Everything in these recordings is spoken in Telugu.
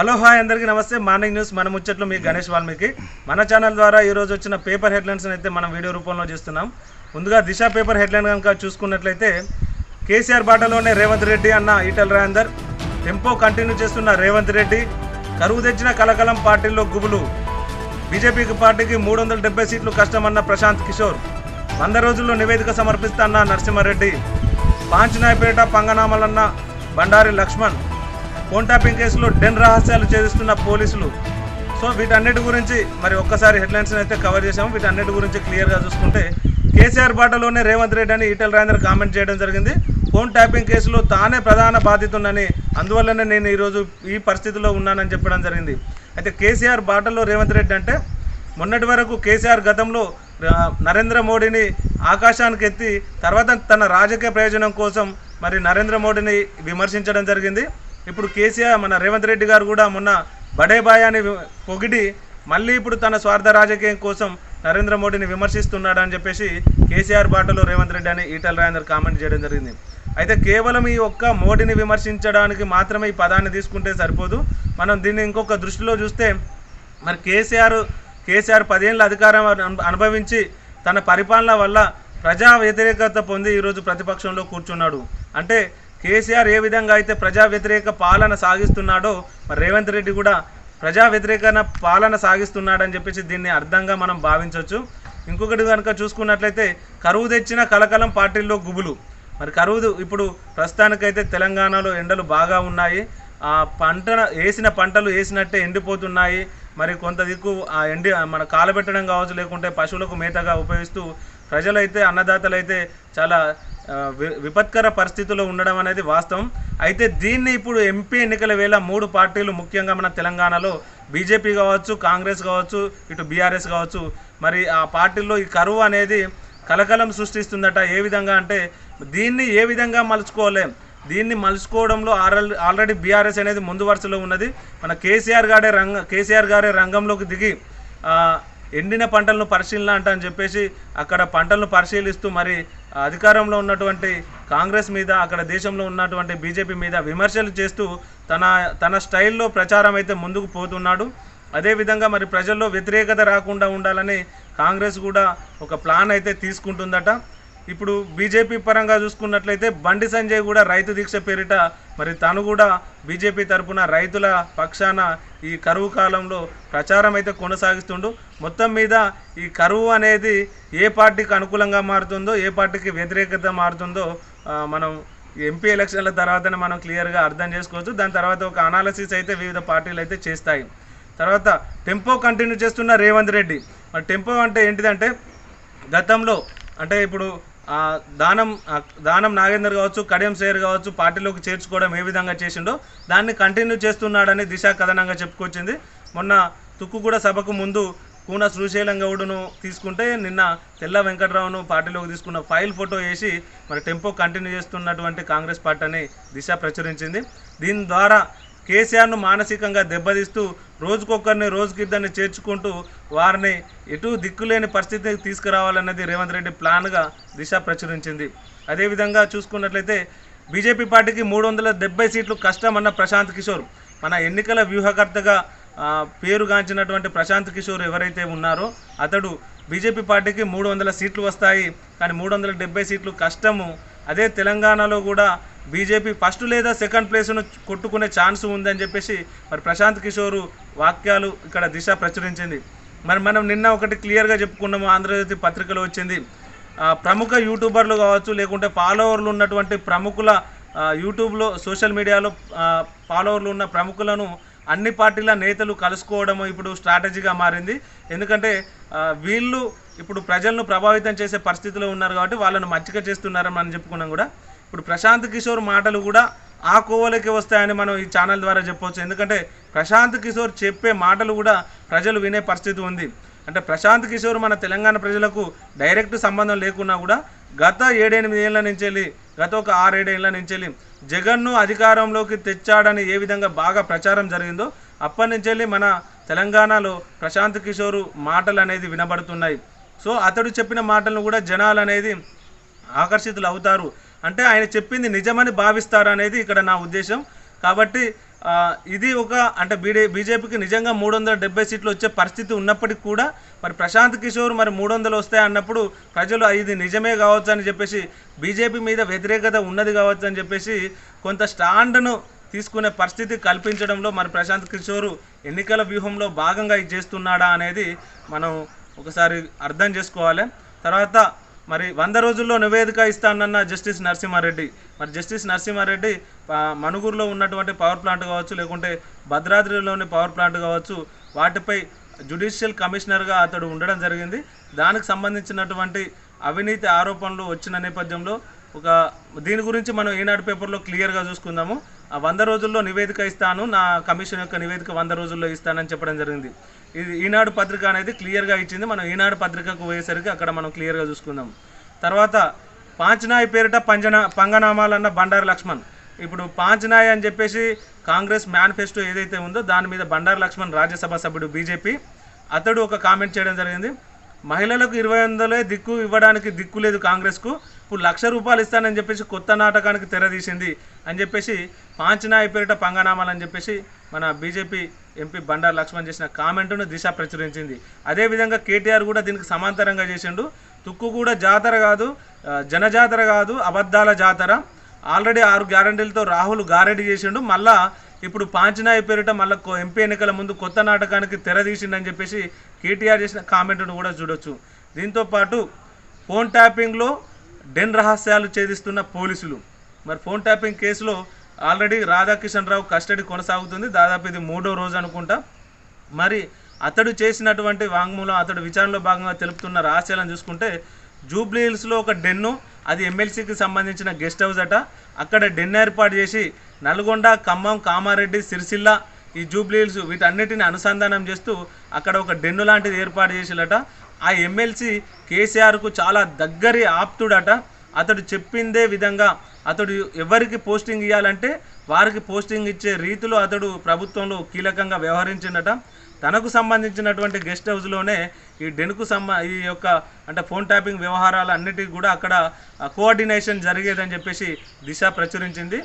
హలో హాయ్ అందరికీ నమస్తే. మార్నింగ్ న్యూస్ మన ముచ్చట్లు మీ గణేష్ వాల్మీకి. మన ఛానల్ ద్వారా ఈరోజు వచ్చిన పేపర్ హెడ్లైన్స్ అయితే మనం వీడియో రూపంలో చేస్తున్నాం. ముందుగా దిశ పేపర్ హెడ్లైన్ కనుక చూసుకున్నట్లయితే కేసీఆర్ బాటలోనే రేవంత్ రెడ్డి అన్న ఈటల్ రాజేందర్ టెంపో కంటిన్యూ చేస్తున్న రేవంత్ రెడ్డి కరువు తెచ్చిన కలకలం పార్టీల్లో గుబులు. బీజేపీకి పార్టీకి మూడు వందల డెబ్బై సీట్లు కష్టమన్న ప్రశాంత్ కిషోర్. వంద రోజుల్లో నివేదిక సమర్పిస్తాన్న నరసింహారెడ్డి. పాంచనాయపేట పంగనామలన్న బండారి లక్ష్మణ్. ఫోన్ ట్యాపింగ్ కేసులో డెన్ రహస్యాలు ఛేదిస్తున్న పోలీసులు. సో వీటన్నిటి గురించి మరి ఒక్కసారి హెడ్లైన్స్ అయితే కవర్ చేశాము. వీటన్నిటి గురించి క్లియర్గా చూసుకుంటే కేసీఆర్ బాటలోనే రేవంత్ రెడ్డి అని ఈటల రాజేందర్ కామెంట్ చేయడం జరిగింది. ఫోన్ ట్యాపింగ్ కేసులో తానే ప్రధాన బాధితుండని అందువల్లనే నేను ఈరోజు ఈ పరిస్థితిలో ఉన్నానని చెప్పడం జరిగింది. అయితే కేసీఆర్ బాటలో రేవంత్ రెడ్డి అంటే మొన్నటి వరకు కేసీఆర్ గతంలో నరేంద్ర మోడీని ఆకాశానికి ఎత్తి తర్వాత తన రాజకీయ ప్రయోజనం కోసం మరి నరేంద్ర మోడీని విమర్శించడం జరిగింది. ఇప్పుడు కేసీఆర్ మన రేవంత్ రెడ్డి గారు కూడా మొన్న బడేబాయ్ అని పొగిడి మళ్ళీ ఇప్పుడు తన స్వార్థ రాజకీయం కోసం నరేంద్ర మోడీని విమర్శిస్తున్నాడు అని చెప్పేసి కేసీఆర్ బాటలో రేవంత్ రెడ్డి అని ఈటల రాజేందర్ కామెంట్ చేయడం జరిగింది. అయితే కేవలం ఈ ఒక్క మోడీని విమర్శించడానికి మాత్రమే ఈ పదాన్ని తీసుకుంటే సరిపోదు. మనం దీన్ని ఇంకొక దృష్టిలో చూస్తే మరి కేసీఆర్ కేసీఆర్ పదేళ్ళ అధికారం అను- అనుభవించి తన పరిపాలన వల్ల ప్రజా వ్యతిరేకత పొంది ఈరోజు ప్రతిపక్షంలో కూర్చున్నాడు. అంటే కేసీఆర్ ఏ విధంగా అయితే ప్రజా వ్యతిరేక పాలన సాగిస్తున్నాడో మరి రేవంత్ రెడ్డి కూడా ప్రజా వ్యతిరేకన పాలన సాగిస్తున్నాడని చెప్పేసి దీన్ని అర్థంగా మనం భావించవచ్చు. ఇంకొకటి కనుక చూసుకున్నట్లయితే కరువు తెచ్చిన కలకలం పార్టీల్లో గుబులు. మరి కరువు ఇప్పుడు ప్రస్తుతానికైతే తెలంగాణలో ఎండలు బాగా ఉన్నాయి. ఆ పంట వేసిన పంటలు వేసినట్టే ఎండిపోతున్నాయి. మరి కొంత దిక్కు ఆ ఎండి మన కాలబెట్టడం కావచ్చు లేకుంటే పశువులకు మేతగా ఉపయోగిస్తూ ప్రజలైతే అన్నదాతలైతే చాలా వి- విపత్కర పరిస్థితుల్లో ఉండడం అనేది వాస్తవం. అయితే దీన్ని ఇప్పుడు ఎంపీ ఎన్నికల వేళ మూడు పార్టీలు ముఖ్యంగా మన తెలంగాణలో బీజేపీ కావచ్చు కాంగ్రెస్ కావచ్చు ఇటు బీఆర్ఎస్ కావచ్చు మరి ఆ పార్టీల్లో ఈ కరువు అనేది కలకలం సృష్టిస్తుందట. ఏ విధంగా అంటే దీన్ని ఏ విధంగా మలుచుకోలేం? దీన్ని మలుచుకోవడంలో ఆల్రెడీ ఆల్రెడీ బీఆర్ఎస్ అనేది ముందు వరుసలో ఉన్నది. మన కేసీఆర్ గారే రంగ కేసీఆర్ గారే రంగంలోకి దిగి ఎండిన పంటలను పరిశీలన అంట అని చెప్పేసి అక్కడ పంటలను పరిశీలిస్తూ మరి అధికారంలో ఉన్నటువంటి కాంగ్రెస్ మీద అక్కడ దేశంలో ఉన్నటువంటి బీజేపీ మీద విమర్శలు చేస్తూ తన తన స్టైల్లో ప్రచారం అయితే ముందుకు పోతున్నాడు. అదేవిధంగా మరి ప్రజల్లో వ్యతిరేకత రాకుండా ఉండాలని కాంగ్రెస్ కూడా ఒక ప్లాన్ అయితే తీసుకుంటుందట. ఇప్పుడు బీజేపీ పరంగా చూసుకున్నట్లయితే బండి సంజయ్ కూడా రైతు దీక్ష పేరిట మరి తను కూడా బీజేపీ తరఫున రైతుల పక్షాన ఈ కరువు కాలంలో ప్రచారం అయితే కొనసాగిస్తుండు. మొత్తం మీద ఈ కరువు అనేది ఏ పార్టీకి అనుకూలంగా మారుతుందో ఏ పార్టీకి వ్యతిరేకత మారుతుందో మనం ఎంపీ ఎలక్షన్ల తర్వాతనే మనం క్లియర్గా అర్థం చేసుకోవచ్చు. దాని తర్వాత ఒక అనాలసిస్ అయితే వివిధ పార్టీలు అయితే చేస్తాయి. తర్వాత టెంపో కంటిన్యూ చేస్తున్న రేవంత్ రెడ్డి. మరి టెంపో అంటే ఏంటిదంటే గతంలో అంటే ఇప్పుడు దానం దానం నాగేందర్ కావచ్చు కడియం సేర్ కావచ్చు పార్టీలోకి చేర్చుకోవడం ఏ విధంగా చేసిండో దాన్ని కంటిన్యూ చేస్తున్నాడని దిశ కథనంగా చెప్పుకొచ్చింది. మొన్న తుక్కుగూడ సభకు ముందు కూన శ్రీశైలం గౌడును తీసుకుంటే నిన్న తెల్ల వెంకట్రావును పార్టీలోకి తీసుకున్న ఫైల్ ఫోటో వేసి మరి టెంపో కంటిన్యూ చేస్తున్నటువంటి కాంగ్రెస్ పార్టీ అని దిశ ప్రచురించింది. దీని ద్వారా కేసీఆర్ను మానసికంగా దెబ్బతీస్తూ రోజుకొకరిని రోజుకిద్దరిని చేర్చుకుంటూ వారిని ఎటు దిక్కులేని పరిస్థితికి తీసుకురావాలన్నది రేవంత్ రెడ్డి ప్లాన్గా దిశ ప్రచురించింది. అదేవిధంగా చూసుకున్నట్లయితే బీజేపీ పార్టీకి మూడు వందల డెబ్బై సీట్లు కష్టం అన్న ప్రశాంత్ కిషోర్. మన ఎన్నికల వ్యూహకర్తగా పేరుగాంచినటువంటి ప్రశాంత్ కిషోర్ ఎవరైతే ఉన్నారో అతడు బీజేపీ పార్టీకి మూడు వందల సీట్లు వస్తాయి. కానీ మూడు వందల డెబ్బై సీట్లు కష్టము. అదే తెలంగాణలో కూడా బీజేపీ ఫస్ట్ లేదా సెకండ్ ప్లేస్ను కొట్టుకునే ఛాన్స్ ఉందని చెప్పేసి మరి ప్రశాంత్ కిషోర్ వాక్యాలు ఇక్కడ దిశ ప్రచురించింది. మరి మనం నిన్న ఒకటి క్లియర్గా చెప్పుకున్నాము ఆంధ్రజ్యోతి పత్రికలో వచ్చింది. ప్రముఖ యూట్యూబర్లు కావచ్చు లేకుంటే ఫాలోవర్లు ఉన్నటువంటి ప్రముఖుల యూట్యూబ్లో సోషల్ మీడియాలో ఫాలోవర్లు ఉన్న ప్రముఖులను అన్ని పార్టీల నేతలు కలుసుకోవడము ఇప్పుడు స్ట్రాటజీగా మారింది. ఎందుకంటే వీళ్ళు ఇప్పుడు ప్రజలను ప్రభావితం చేసే పరిస్థితిలో ఉన్నారు కాబట్టి వాళ్ళను మచ్చిక చేస్తున్నారని మనం చెప్పుకున్నాం కూడా. ఇప్పుడు ప్రశాంత్ కిషోర్ మాటలు కూడా ఆ కోవలకి వస్తాయని మనం ఈ ఛానల్ ద్వారా చెప్పవచ్చు ఎందుకంటే ప్రశాంత్ కిషోర్ చెప్పే మాటలు కూడా ప్రజలు వినే పరిస్థితి ఉంది. అంటే ప్రశాంత్ కిషోర్ మన తెలంగాణ ప్రజలకు డైరెక్ట్ సంబంధం లేకున్నా కూడా గత ఏడెనిమిది ఏళ్ళ నుంచి వెళ్ళి గత ఒక ఆరేడేళ్ళ నుంచి వెళ్ళి జగన్ను అధికారంలోకి తెచ్చాడని ఏ విధంగా బాగా ప్రచారం జరిగిందో అప్పటి నుంచి వెళ్ళి మన తెలంగాణలో ప్రశాంత్ కిషోర్ మాటలు అనేది వినబడుతున్నాయి. సో అతడు చెప్పిన మాటలను కూడా జనాలు అనేది ఆకర్షితులు అవుతారు. అంటే ఆయన చెప్పింది నిజమని భావిస్తారు అనేది ఇక్కడ నా ఉద్దేశం. కాబట్టి ఇది ఒక అంటే బీడే బీజేపీకి నిజంగా మూడు వందల డెబ్బై సీట్లు వచ్చే పరిస్థితి ఉన్నప్పటికీ కూడా మరి ప్రశాంత్ కిషోర్ మరి మూడు వందలు వస్తాయి అన్నప్పుడు ప్రజలు ఇది నిజమే కావచ్చు అని చెప్పేసి బీజేపీ మీద వ్యతిరేకత ఉన్నది కావచ్చు అని చెప్పేసి కొంత స్టాండ్ను తీసుకునే పరిస్థితి కల్పించడంలో మరి ప్రశాంత్ కిషోర్ ఎన్నికల వ్యూహంలో భాగంగా ఇది చేస్తున్నాడా అనేది మనం ఒకసారి అర్థం చేసుకోవాలి. తర్వాత మరి వంద రోజుల్లో నివేదిక ఇస్తానన్న జస్టిస్ నరసింహారెడ్డి. మరి జస్టిస్ నరసింహారెడ్డి మణుగూరులో ఉన్నటువంటి పవర్ ప్లాంట్ కావచ్చు లేకుంటే భద్రాద్రిలోని పవర్ ప్లాంట్ కావచ్చు వాటిపై జ్యుడిషియల్ కమిషనర్గా అతడు ఉండడం జరిగింది. దానికి సంబంధించినటువంటి అవినీతి ఆరోపణలు వచ్చిన నేపథ్యంలో ఒక దీని గురించి మనం ఈనాడు పేపర్లో క్లియర్గా చూసుకుందాము. ఆ వంద రోజుల్లో నివేదిక ఇస్తాను నా కమిషన్ యొక్క నివేదిక వంద రోజుల్లో ఇస్తానని చెప్పడం జరిగింది. ఇది ఈనాడు పత్రిక అనేది క్లియర్గా ఇచ్చింది. మనం ఈనాడు పత్రికకు పోయేసరికి అక్కడ మనం క్లియర్గా చూసుకుందాం. తర్వాత పాంచనాయ్ పేరిట పంజనా పంగనామాలన్న బండారు లక్ష్మణ్. ఇప్పుడు పాంచనాయ్ అని చెప్పేసి కాంగ్రెస్ మేనిఫెస్టో ఏదైతే ఉందో దాని మీద బండారు లక్ష్మణ్ రాజ్యసభ సభ్యుడు బీజేపీ. అతడు ఒక కామెంట్ చేయడం జరిగింది. మహిళలకు ఇరవై వందలే దిక్కు ఇవ్వడానికి దిక్కు లేదు కాంగ్రెస్కు. ఇప్పుడు లక్ష రూపాయలు ఇస్తానని చెప్పేసి కొత్త నాటకానికి తెరదీసింది అని చెప్పేసి పాంచనాయ పేరిట పంగనామాలని చెప్పేసి మన బీజేపీ ఎంపీ బండారు లక్ష్మణ్ చేసిన కామెంట్ను దిశ ప్రచురించింది. అదేవిధంగా కేటీఆర్ కూడా దీనికి సమాంతరంగా చేసిండు. తుక్కు కూడా జాతర కాదు జనజాతర కాదు అబద్ధాల జాతర. ఆల్రెడీ ఆరు గ్యారంటీలతో రాహుల్ గారెడీ చేసిండు. మళ్ళా ఇప్పుడు పాంచనాయ పేరిట మళ్ళీ ఎంపీ ఎన్నికల ముందు కొత్త నాటకానికి తెరదీసిండని చెప్పేసి కేటీఆర్ చేసిన కామెంట్ను కూడా చూడొచ్చు. దీంతో పాటు ఫోన్ ట్యాపింగ్లో డెన్ రహస్యాలు ఛేదిస్తున్న పోలీసులు. మరి ఫోన్ ట్యాపింగ్ కేసులో ఆల్రెడీ రాధాకిషన్ రావు కస్టడీ కొనసాగుతుంది. దాదాపు ఇది మూడో రోజు అనుకుంటా. మరి అతడు చేసినటువంటి వాంగ్మూలం అతడు విచారణలో భాగంగా తెలుపుతున్న రహస్యాలను చూసుకుంటే జూబ్లీ హిల్స్లో ఒక డెన్ను అది ఎమ్మెల్సీకి సంబంధించిన గెస్ట్ హౌస్ అట. అక్కడ డెన్ ఏర్పాటు చేసి నల్గొండ ఖమ్మం కామారెడ్డి సిరిసిల్ల ఈ జూబ్లీ హిల్స్ వీటన్నిటిని అనుసంధానం చేస్తూ అక్కడ ఒక డెన్ను లాంటిది ఏర్పాటు చేసిలట ఆ ఎమ్మెల్సీ కేసీఆర్కు చాలా దగ్గరి ఆప్తుడట. అతడు చెప్పిందే విధంగా అతడు ఎవరికి పోస్టింగ్ ఇవ్వాలంటే వారికి పోస్టింగ్ ఇచ్చే రీతిలో అతడు ప్రభుత్వంలో కీలకంగా వ్యవహరించిందట తనకు సంబంధించినటువంటి గెస్ట్ హౌస్లోనే ఈ డెన్కు సంబ ఈ యొక్క అంటే ఫోన్ ట్యాపింగ్ వ్యవహారాలు అన్నిటికీ కూడా అక్కడ కోఆర్డినేషన్ జరిగేదని చెప్పేసి దిశ ప్రచురించింది.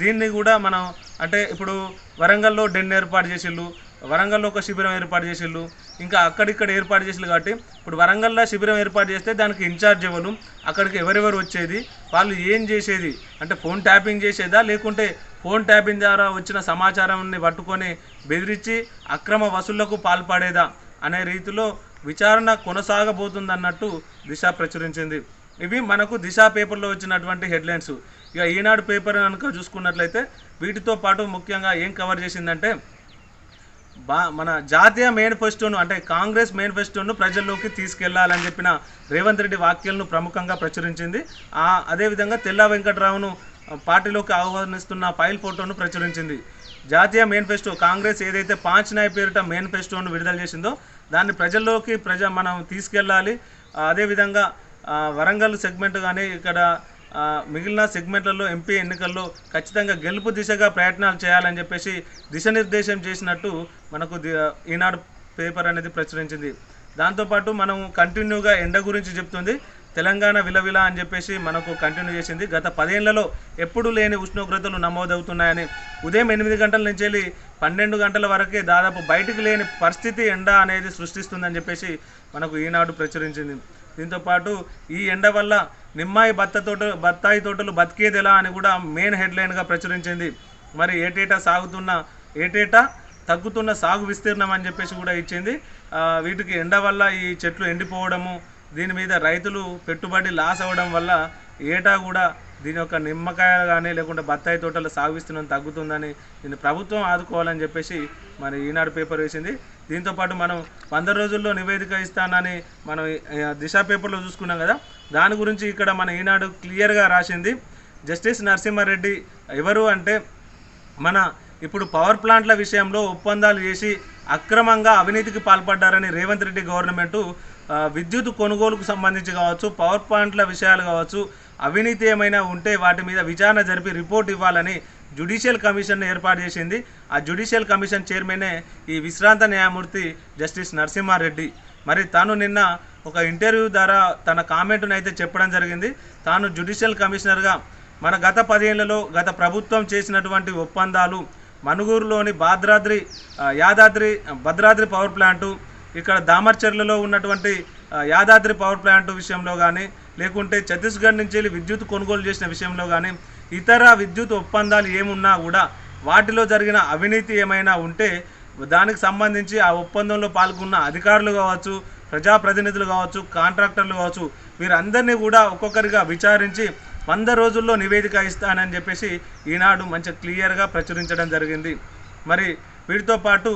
దీన్ని కూడా మనం అంటే ఇప్పుడు వరంగల్లో డెన్ ఏర్పాటు చేసిళ్ళు వరంగల్లో ఒక శిబిరం ఏర్పాటు చేసిళ్ళు. ఇంకా అక్కడిక్కడ ఏర్పాటు చేసిళ్ళు కాబట్టి ఇప్పుడు వరంగల్లో శిబిరం ఏర్పాటు చేస్తే దానికి ఇన్ఛార్జ్ ఎవరు? అక్కడికి ఎవరెవరు వచ్చేది? వాళ్ళు ఏం చేసేది? అంటే ఫోన్ ట్యాపింగ్ చేసేదా? లేకుంటే ఫోన్ ట్యాపింగ్ ద్వారా వచ్చిన సమాచారాన్ని పట్టుకొని బెదిరించి అక్రమ వసూళ్ళకు పాల్పడేదా అనే రీతిలో విచారణ కొనసాగబోతుందన్నట్టు దిశ ప్రచురించింది. ఇవి మనకు దిశ పేపర్లో వచ్చినటువంటి హెడ్లైన్స్. ఇక ఈనాడు పేపర్ కనుక చూసుకున్నట్లయితే వీటితో పాటు ముఖ్యంగా ఏం కవర్ చేసిందంటే బా మన జాతీయ మేనిఫెస్టోను అంటే కాంగ్రెస్ మేనిఫెస్టోను ప్రజల్లోకి తీసుకెళ్ళాలని చెప్పిన రేవంత్ రెడ్డి వ్యాఖ్యలను ప్రముఖంగా ప్రచురించింది. ఆ అదేవిధంగా తెల్లా వెంకటరావును పార్టీలోకి ఆహ్వానిస్తున్న ఫైల్ ఫోటోను ప్రచురించింది. జాతీయ మేనిఫెస్టో కాంగ్రెస్ ఏదైతే పాంచ్ నాయ్ పేరిట మేనిఫెస్టోను విడుదల చేసిందో దాన్ని ప్రజల్లోకి ప్రజ మనం తీసుకెళ్ళాలి. అదేవిధంగా వరంగల్ సెగ్మెంట్ కానీ ఇక్కడ మిగిలిన సెగ్మెంట్లలో ఎంపీ ఎన్నికల్లో ఖచ్చితంగా గెలుపు దిశగా ప్రయత్నాలు చేయాలని చెప్పేసి దిశనిర్దేశం చేసినట్టు మనకు ఈనాడు పేపర్ అనేది ప్రచురించింది. దాంతోపాటు మనం కంటిన్యూగా ఎండ గురించి చెప్తుంది. తెలంగాణ విలవిల అని చెప్పేసి మనకు కంటిన్యూ చేసింది. గత పదేళ్ళలో ఎప్పుడు లేని ఉష్ణోగ్రతలు నమోదవుతున్నాయని ఉదయం ఎనిమిది గంటల నుంచి వెళ్ళి పన్నెండు గంటల వరకే దాదాపు బయటికి లేని పరిస్థితి ఎండ అనేది సృష్టిస్తుందని చెప్పేసి మనకు ఈనాడు ప్రచురించింది. దీంతో పాటు ఈ ఎండ వల్ల నిమ్మాయి బత్త తోట బత్తాయి తోటలు బతికేది ఎలా అని కూడా మెయిన్ హెడ్లైన్గా ప్రచురించింది. మరి ఏటేటా సాగుతున్న ఏటేటా తగ్గుతున్న సాగు విస్తీర్ణం అని చెప్పేసి కూడా ఇచ్చింది. వీటికి ఎండ వల్ల ఈ చెట్లు ఎండిపోవడము దీని మీద రైతులు పెట్టుబడి లాస్ అవ్వడం వల్ల ఏటా కూడా దీని యొక్క నిమ్మకాయ కానీ లేకుంటే బత్తాయి తోటల సాగు తగ్గుతుందని దీన్ని ప్రభుత్వం ఆదుకోవాలని చెప్పేసి మరి ఈనాడు పేపర్ వేసింది. దీంతోపాటు మనం వంద రోజుల్లో నివేదిక ఇస్తానని మనం దిశ పేపర్లో చూసుకున్నాం కదా. దాని గురించి ఇక్కడ మన ఈనాడు క్లియర్గా రాసింది. జస్టిస్ నరసింహారెడ్డి ఎవరు అంటే మన ఇప్పుడు పవర్ ప్లాంట్ల విషయంలో ఒప్పందాలు చేసి అక్రమంగా అవినీతికి పాల్పడ్డారని రేవంత్ రెడ్డి గవర్నమెంటు విద్యుత్ కొనుగోలుకు సంబంధించి కావచ్చు పవర్ ప్లాంట్ల విషయాలు కావచ్చు అవినీతి ఏమైనా ఉంటే వాటి మీద విచారణ జరిపి రిపోర్ట్ ఇవ్వాలని జ్యుడిషియల్ కమిషన్ ఏర్పాటు చేసింది. ఆ జ్యుడిషియల్ కమిషన్ చైర్మనే ఈ విశ్రాంత న్యాయమూర్తి జస్టిస్ నరసింహారెడ్డి. మరి తాను నిన్న ఒక ఇంటర్వ్యూ ద్వారా తన కామెంట్ను అయితే చెప్పడం జరిగింది. తాను జ్యుడిషియల్ కమిషనర్గా మన గత పదేళ్ళలో గత ప్రభుత్వం చేసినటువంటి ఒప్పందాలు మనుగూరులోని భాద్రాద్రి యాదాద్రి భద్రాద్రి పవర్ ప్లాంటు ఇక్కడ దామర్చర్లలో ఉన్నటువంటి యాదాద్రి పవర్ ప్లాంట్ విషయంలో కానీ లేకుంటే ఛత్తీస్గఢ్ నుంచి వెళ్ళి విద్యుత్ కొనుగోలు చేసిన విషయంలో కానీ ఇతర విద్యుత్ ఒప్పందాలు ఏమున్నా కూడా వాటిలో జరిగిన అవినీతి ఏమైనా ఉంటే దానికి సంబంధించి ఆ ఒప్పందంలో పాల్గొన్న అధికారులు కావచ్చు ప్రజాప్రతినిధులు కావచ్చు కాంట్రాక్టర్లు కావచ్చు వీరందరినీ కూడా ఒక్కొక్కరిగా విచారించి వంద రోజుల్లో నివేదిక ఇస్తానని చెప్పేసి ఈనాడు మంచి క్లియర్గా ప్రచురించడం జరిగింది. మరి వీటితో పాటు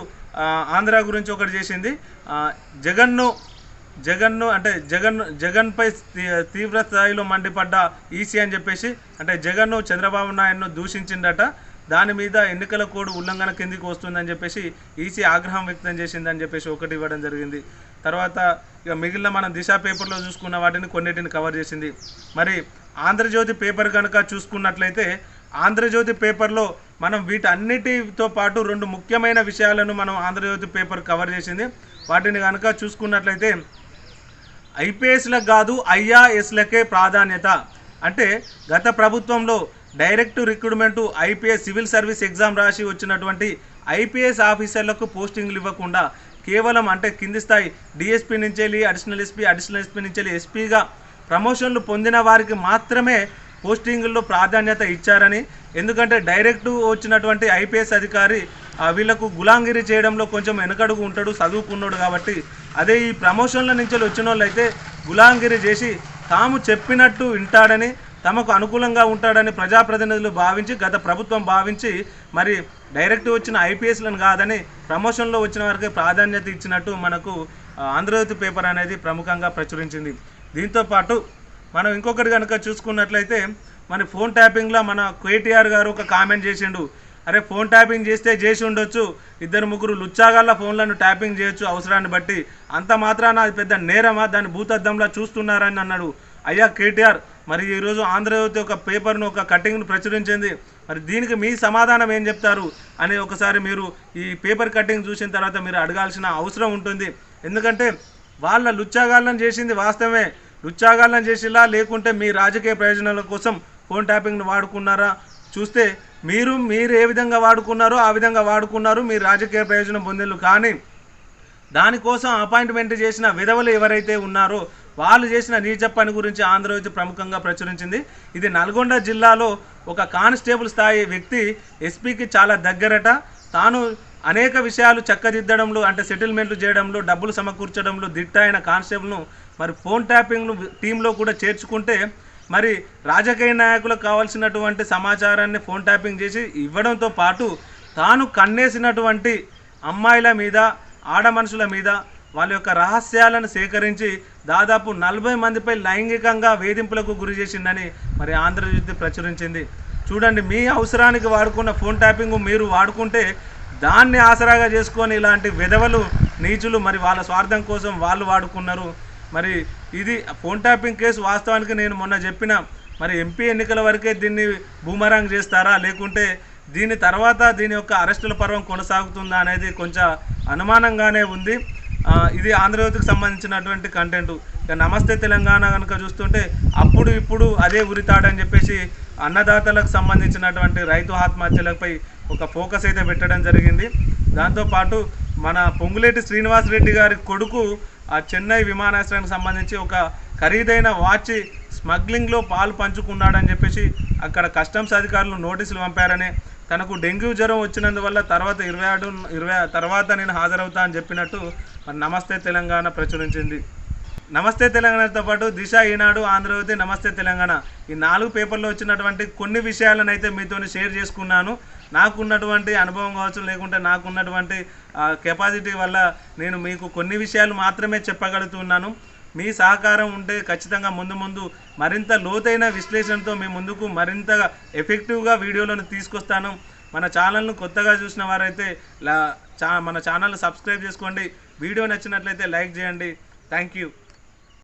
ఆంధ్ర గురించి ఒకటి చేసింది. జగన్ను జగన్ను అంటే జగన్ జగన్పై తీవ్ర స్థాయిలో మండిపడ్డ ఈసీ అని చెప్పేసి అంటే జగన్ను చంద్రబాబు నాయుడును దూషించిందట. దాని మీద ఎన్నికల కోడ్ ఉల్లంఘన కిందికి వస్తుందని చెప్పేసి ఈసీ ఆగ్రహం వ్యక్తం చేసిందని చెప్పేసి ఒకటి ఇవ్వడం జరిగింది. తర్వాత ఇక మిగిలిన మనం దిశ పేపర్లో చూసుకున్న వాటిని కొన్నిటిని కవర్ చేసింది. మరి ఆంధ్రజ్యోతి పేపర్ కనుక చూసుకున్నట్లయితే ఆంధ్రజ్యోతి పేపర్లో మనం వీటన్నిటితో పాటు రెండు ముఖ్యమైన విషయాలను మనం ఆంధ్రజ్యోతి పేపర్ కవర్ చేసింది. వాటిని కనుక చూసుకున్నట్లయితే ఐపీఎస్లకు కాదు ఐఆర్ఎస్లకే ప్రాధాన్యత. అంటే గత ప్రభుత్వంలో direct recruitment IPS civil service exam రాసి వచ్చినటువంటి ఐపీఎస్ ఆఫీసర్లకు పోస్టింగ్లు ఇవ్వకుండా కేవలం అంటే కింది స్థాయి డిఎస్పీ నుంచి వెళ్ళి అడిషనల్ ఎస్పీ అడిషనల్ ఎస్పీ నుంచి వెళ్ళి ఎస్పీగా ప్రమోషన్లు పొందిన వారికి మాత్రమే పోస్టింగుల్లో ప్రాధాన్యత ఇచ్చారని ఎందుకంటే డైరెక్ట్ వచ్చినటువంటి ఐపీఎస్ అధికారి వీళ్ళకు గులాంగిరి చేయడంలో కొంచెం వెనకడుగు ఉంటాడు చదువుకున్నాడు కాబట్టి అదే ఈ ప్రమోషన్ల నుంచి వచ్చిన వాళ్ళు అయితే గులాంగిరి చేసి తాము చెప్పినట్టు వింటాడని తమకు అనుకూలంగా ఉంటాడని ప్రజాప్రతినిధులు భావించి గత ప్రభుత్వం భావించి మరి డైరెక్ట్ వచ్చిన ఐపీఎస్లను కాదని ప్రమోషన్లో వచ్చిన వారికి ప్రాధాన్యత ఇచ్చినట్టు మనకు ఆంధ్రజ్యోతి పేపర్ అనేది ప్రముఖంగా ప్రచురించింది. దీంతో పాటు మనం ఇంకొకటి కనుక చూసుకున్నట్లయితే మన ఫోన్ ట్యాపింగ్లో మన కేటీఆర్ గారు ఒక కామెంట్ చేసిండు. అరే ఫోన్ ట్యాపింగ్ చేస్తే చేసి ఉండొచ్చు ఇద్దరు ముగ్గురు లుచ్చాగల్ల ఫోన్లను ట్యాపింగ్ చేయొచ్చు అవసరాన్ని బట్టి. అంత మాత్రాన అది పెద్ద నేరమా? దాన్ని భూతద్దంలా చూస్తున్నారని అన్నాడు. అయ్యా కేటీఆర్ మరి ఈరోజు ఆంధ్రజ్యోతి ఒక పేపర్ను ఒక కటింగ్ను ప్రచురించింది. మరి దీనికి మీ సమాధానం ఏం చెప్తారు? అని ఒకసారి మీరు ఈ పేపర్ కటింగ్ చూసిన తర్వాత మీరు అడగాల్సిన అవసరం ఉంటుంది. ఎందుకంటే వాళ్ళ లుచ్చాగాళ్ళని చేసింది వాస్తవమే. లుచ్చాగాళ్ళని చేసిలా లేకుంటే మీ రాజకీయ ప్రయోజనాల కోసం ఫోన్ ట్యాపింగ్ను వాడుకున్నారా? చూస్తే మీరు మీరు ఏ విధంగా వాడుకున్నారో ఆ విధంగా వాడుకున్నారు మీ రాజకీయ ప్రయోజనం పొందేళ్ళు కానీ దానికోసం అపాయింట్మెంట్ చేసిన విధవలు ఎవరైతే ఉన్నారో వాళ్ళు చేసిన నీచ పని గురించి ఆంధ్రజ్యోతి ప్రముఖంగా ప్రచురించింది. ఇది నల్గొండ జిల్లాలో ఒక కానిస్టేబుల్ స్థాయి వ్యక్తి ఎస్పీకి చాలా దగ్గరట. తాను అనేక విషయాలు చక్కదిద్దడంలో అంటే సెటిల్మెంట్లు చేయడంలో డబ్బులు సమకూర్చడంలో దిట్ట అయిన కానిస్టేబుల్ను మరి ఫోన్ ట్యాపింగ్ను టీంలో కూడా చేర్చుకుంటే మరి రాజకీయ నాయకులకు కావాల్సినటువంటి సమాచారాన్ని ఫోన్ ట్యాపింగ్ చేసి ఇవ్వడంతో పాటు తాను కన్నేసినటువంటి అమ్మాయిల మీద ఆడ మనుషుల మీద వాళ్ళ యొక్క రహస్యాలను సేకరించి దాదాపు నలభై మందిపై లైంగికంగా వేధింపులకు గురి చేసిందని మరి ఆంధ్రజ్యోతి ప్రచురించింది. చూడండి మీ అవసరానికి వాడుకున్న ఫోన్ ట్యాపింగ్ మీరు వాడుకుంటే దాన్ని ఆసరాగా చేసుకొని ఇలాంటి విధవలు నీచులు మరి వాళ్ళ స్వార్థం కోసం వాళ్ళు వాడుకున్నారు. మరి ఇది ఫోన్ ట్యాపింగ్ కేసు వాస్తవానికి నేను మొన్న చెప్పిన మరి ఎంపీ ఎన్నికల వరకే దీన్ని బూమరాంగ్ చేస్తారా? లేకుంటే దీని తర్వాత దీని యొక్క అరెస్టుల పర్వం కొనసాగుతుందా అనేది కొంచెం అనుమానంగానే ఉంది. ఇది ఆంధ్రజ్యోతికి సంబంధించినటువంటి కంటెంట్ ఇక నమస్తే తెలంగాణ కనుక చూస్తుంటే అప్పుడు ఇప్పుడు అదే ఉరితాడని చెప్పేసి అన్నదాతలకు సంబంధించినటువంటి రైతు ఆత్మహత్యలపై ఒక ఫోకస్ అయితే పెట్టడం జరిగింది. దాంతోపాటు మన పొంగులేటి శ్రీనివాస్ రెడ్డి గారి కొడుకు ఆ చెన్నై విమానాశ్రయానికి సంబంధించి ఒక ఖరీదైన వాచ్ స్మగ్లింగ్లో పాలు పంచుకున్నాడని చెప్పేసి అక్కడ కస్టమ్స్ అధికారులు నోటీసులు పంపారని తనకు డెంగ్యూ జ్వరం వచ్చినందువల్ల తర్వాత ఇరవై ఆరు ఇరవై తర్వాత నేను హాజరవుతా అని చెప్పినట్టు మరి నమస్తే తెలంగాణ ప్రచురించింది. నమస్తే తెలంగాణతో పాటు దిశ ఈనాడు ఆంధ్రజ్యోతి నమస్తే తెలంగాణ. ఈ నాలుగు పేపర్లో వచ్చినటువంటి కొన్ని విషయాలను అయితే మీతో షేర్ చేసుకున్నాను. నాకున్నటువంటి అనుభవం కావచ్చు లేకుంటే నాకున్నటువంటి కెపాసిటీ వల్ల నేను మీకు కొన్ని విషయాలు మాత్రమే చెప్పగలుగుతున్నాను. మీ సహకారం ఉంటే ఖచ్చితంగా ముందు ముందు మరింత లోతైన విశ్లేషణతో మీ ముందుకు మరింత ఎఫెక్టివ్గా వీడియోలను తీసుకొస్తాను. మన ఛానల్ను కొత్తగా చూసిన వారైతే లా చా మన ఛానల్ సబ్స్క్రైబ్ చేసుకోండి. వీడియో నచ్చినట్లయితే లైక్ చేయండి. Thank you.